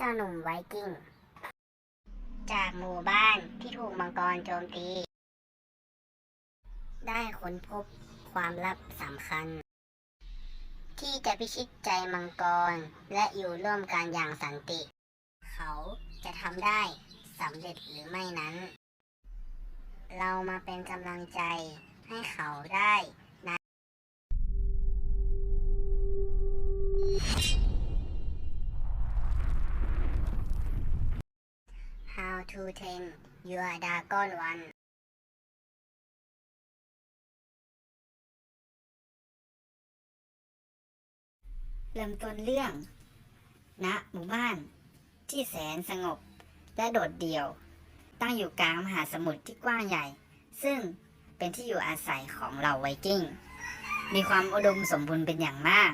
เจ้าหนุ่มไวกิ้ง จากหมู่บ้านที่ถูกมังกรโจมตี ได้ค้นพบความลับสำคัญ ที่จะพิชิตใจมังกรและอยู่ร่วมกันอย่างสันติ เขาจะทำได้สำเร็จหรือไม่นั้น เรามาเป็นกำลังใจให้เขาได้ to tame your dragon one เริ่มต้นเรื่องณหมู่บ้าน ที่แสนสงบและโดดเดี่ยว ตั้งอยู่กลางมหาสมุทรที่กว้างใหญ่ ซึ่งเป็นที่อยู่อาศัยของเหล่าไวกิ้ง มีความอุดมสมบูรณ์เป็นอย่างมาก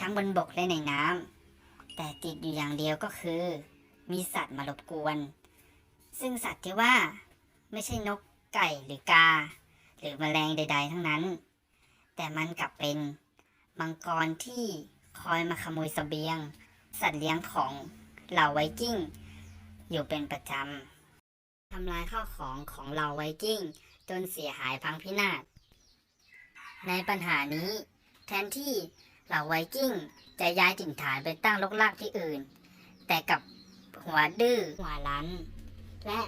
ทั้งบนบกและในน้ำแต่ติดอยู่อย่างเดียวก็คือ มีสัตว์มารบกวน ซึ่งสัตว์ที่ว่าไม่ใช่นกไก่หรือกา หรือแมลงใด ๆ ทั้งนั้น แต่มันกลับเป็นมังกรที่คอยมาขโมยเสบียง สัตว์เลี้ยงของเหล่าไวกิ้ง อยู่เป็นประจำทำลายข้าวของของเหล่าไวกิ้ง จนเสียหายพังพินาศในปัญหานี้ แทนที่เหล่าไวกิ้งจะย้ายถิ่นฐานไปตั้งลกลากที่อื่น แต่กับหัวดื้อหัวรั้น และ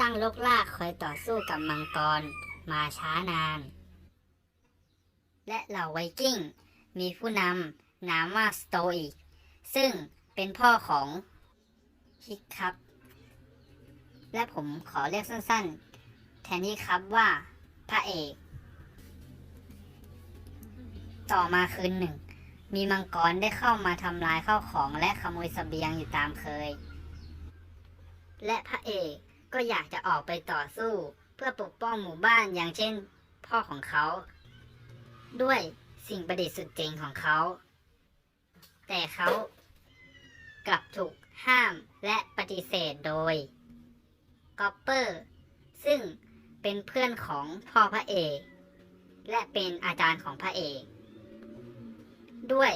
ตั้งลกลากคอยต่อสู้กับมังกรมาช้านาน และเหล่าไวกิ้ง มีผู้นำนามว่าสโตอิก ซึ่งเป็นพ่อของฮิกครับ และผมขอเรียกสั้นๆ แทนที่ครับว่าพระเอก ต่อมาคืนหนึ่ง มีมังกรได้เข้ามาทำลายข้าวของและขโมยสเสบียงอยู่ตามเคย และพระเอกก็อยากจะออกไปต่อสู้ เพื่อปกป้องหมู่บ้านอย่างเช่น พ่อของเขา ด้วยสิ่งประดิษฐ์สุดเจ๋งของเขา แต่เขากลับถูกห้ามและปฏิเสธโดยกอปเปอร์ ซึ่งเป็นเพื่อนของพ่อพระเอก และเป็นอาจารย์ของพระเอก ด้วย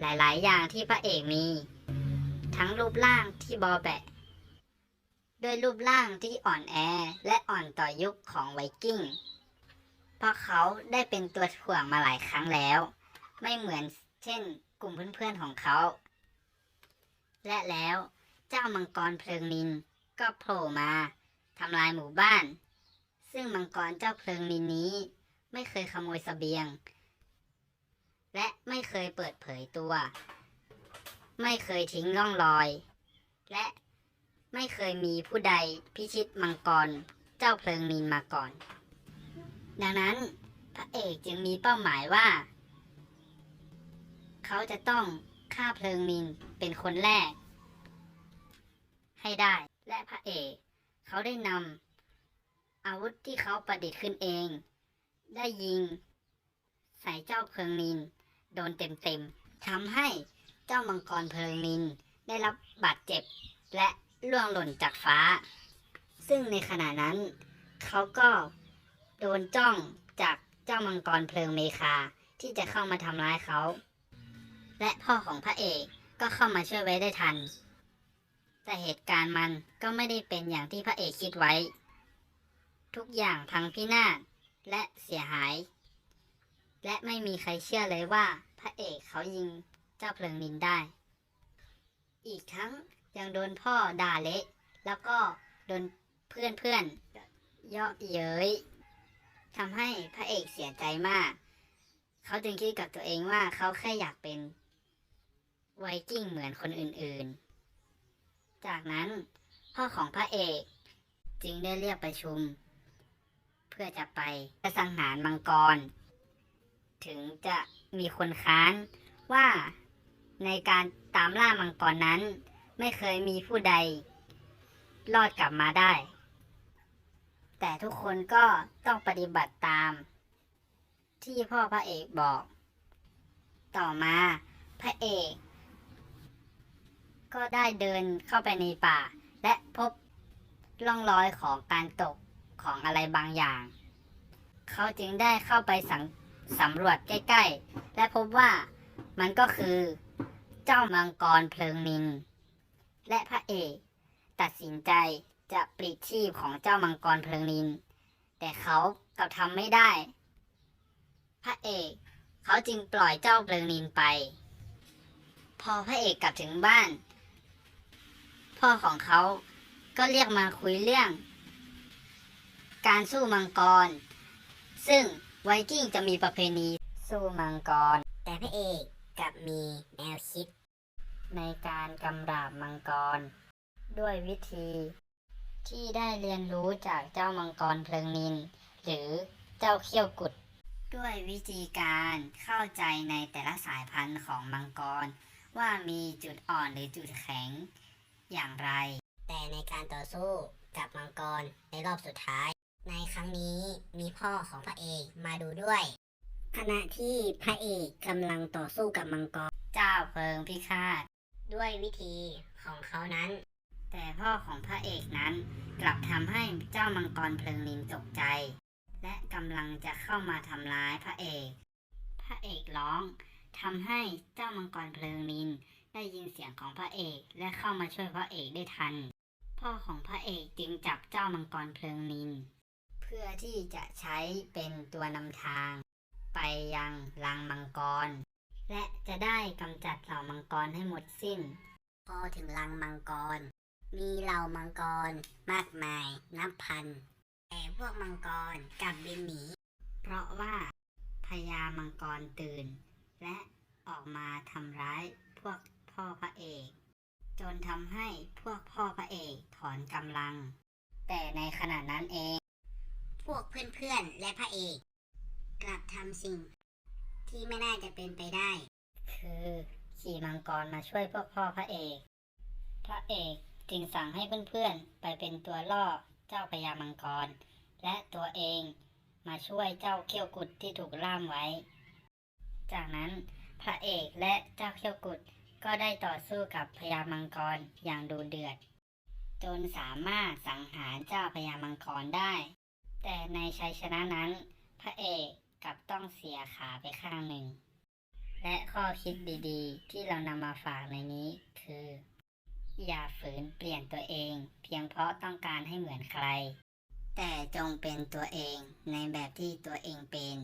หลาย ๆ อย่างที่พระเอกมี ทั้งรูปร่างที่บอแบะ ด้วยรูปร่างที่อ่อนแอและอ่อนต่อยุคของไวกิ้ง เพราะเขาได้เป็นตัวถ่วงมาหลายครั้งแล้ว ไม่เหมือนเช่น กลุ่มเพื่อนๆของเขา และแล้วเจ้ามังกรเพลิงนินก็โผล่มาทำลายหมู่บ้าน ซึ่งมังกรเจ้าเพลิงนินนี้ ไม่เคยขโมยเสบียง และไม่เคยเปิดเผยตัว ไม่เคยทิ้งร่องรอย และ ไม่เคยมีผู้ใดพิชิตมังกร เจ้าเพลิงนินมาก่อน ดังนั้นพระเอกจึงมีเป้าหมายว่า เขาจะต้องฆ่าเพลิงนินเป็นคนแรก ให้ได้และพระเอกเขาได้นำอาวุธที่เขาประดิษฐ์ขึ้นเอง ได้ยิง ใส่เจ้าเพลิงนิน โดนเต็มๆทำให้เจ้ามังกรเพลิงนิน ได้รับบาดเจ็บและ ล่วงหล่นจากฟ้า ซึ่งในขณะนั้น เขาก็โดนจ้องจากเจ้ามังกรเพลิงเมคาที่จะเข้ามาทำร้ายเขา และพ่อของพระเอกก็เข้ามาช่วยไว้ได้ทัน แต่เหตุการณ์มันก็ไม่ได้เป็นอย่างที่พระเอกคิดไว้ ทุกอย่างพังพินาศและเสียหาย และไม่มีใครเชื่อเลยว่าพระเอกเขายิงเจ้าเพลิงนินได้ อีกทั้ง ยังโดนพ่อด่าเละแล้วก็โดนเพื่อนเพื่อนเยาะเย้ยทำให้พระเอกเสียใจมาก เขาจึงคิดกับตัวเองว่าเขาแค่อยากเป็นไวกิ้งเหมือนคนอื่นๆ จากนั้นพ่อของพระเอกจึงได้เรียกประชุม เพื่อจะไปสังหารมังกร ถึงจะมีคนค้านว่าในการตามล่ามังกรนั้น ไม่เคยมีผู้ใด รอดกลับมาได้ แต่ทุกคนก็ต้องปฏิบัติตาม ที่พ่อพระเอกบอก ต่อมาพระเอก ก็ได้เดินเข้าไปในป่า และพบร่องรอยของการตกของอะไรบางอย่าง เขาจึงได้เข้าไปสังสำรวจใกล้ ๆ และพบว่ามันก็คือ เจ้ามังกรเพลิงนิน และพระเอกตัดสินใจจะปลิดชีพของเจ้ามังกรเพลิงนิน แต่เขากลับทำไม่ได้ พระเอกเขาจึงปล่อยเจ้าเพลิงนินไป พอพระเอกกลับถึงบ้าน พ่อของเขาก็เรียกมาคุยเรื่อง การสู้มังกร ซึ่งไวกิ้งจะมีประเพณีสู้มังกร แต่พระเอกกลับมีแนวคิด ในการกำราบมังกร ด้วยวิธี ที่ได้เรียนรู้จากเจ้ามังกรเพลิงนิน หรือเจ้าเขี้ยวกุด ด้วยวิธีการเข้าใจในแต่ละสายพันธุ์ของมังกร ว่ามีจุดอ่อนหรือจุดแข็ง อย่างไร แต่ในการต่อสู้กับมังกรในรอบสุดท้าย ในครั้งนี้มีพ่อของพระเอกมาดูด้วยขณะที่พระเอกกำลังต่อสู้กับมังกร เจ้าเพลิงพิฆาต ด้วยวิธีของเขานั้น แต่พ่อของพระเอกนั้นกลับทำให้เจ้ามังกรเพลิงนินตกใจ และกำลังจะเข้ามาทำร้ายพระเอก พระเอกร้องทำให้เจ้ามังกรเพลิงนินได้ยินเสียงของพระเอกและเข้ามาช่วยพระเอกได้ทัน พ่อของพระเอกจึงจับเจ้ามังกรเพลิงนินเพื่อที่จะใช้เป็นตัวนำทาง ไปยังรังมังกร และจะได้กำจัดเหล่ามังกรให้หมดสิ้น พอถึงรังมังกร มีเหล่ามังกรมากมายนับพัน แต่พวกมังกรกลับบินหนี เพราะว่าพญามังกรตื่น และออกมาทำร้ายพวกพ่อพระเอก จนทำให้พวกพ่อพระเอกถอนกำลัง แต่ในขณะนั้นเอง พวกเพื่อนๆและพระเอก กลับทำสิ่ง ที่ไม่น่าจะเป็นไปได้ คือขี่มังกรมาช่วยพวกพ่อพระเอก พระเอกจึงสั่งให้เพื่อนๆ ไปเป็นตัวล่อเจ้าพญามังกร และตัวเองมาช่วยเจ้าเขี้ยวกุดที่ถูกล่ามไว้ จากนั้นพระเอกและเจ้าเขี้ยวกุดก็ได้ต่อสู้กับพญามังกรอย่างดูเดือด จนสามารถสังหารเจ้าพญามังกรได้ แต่ในชัยชนะนั้น พระเอก กับต้องเสียขาไปข้างหนึ่ง และข้อคิดดีๆ ที่เรานำมาฝากในนี้คือ อย่าฝืนเปลี่ยนตัวเอง เพียงเพราะต้องการให้เหมือนใคร แต่จงเป็นตัวเองในแบบที่ตัวเองเป็น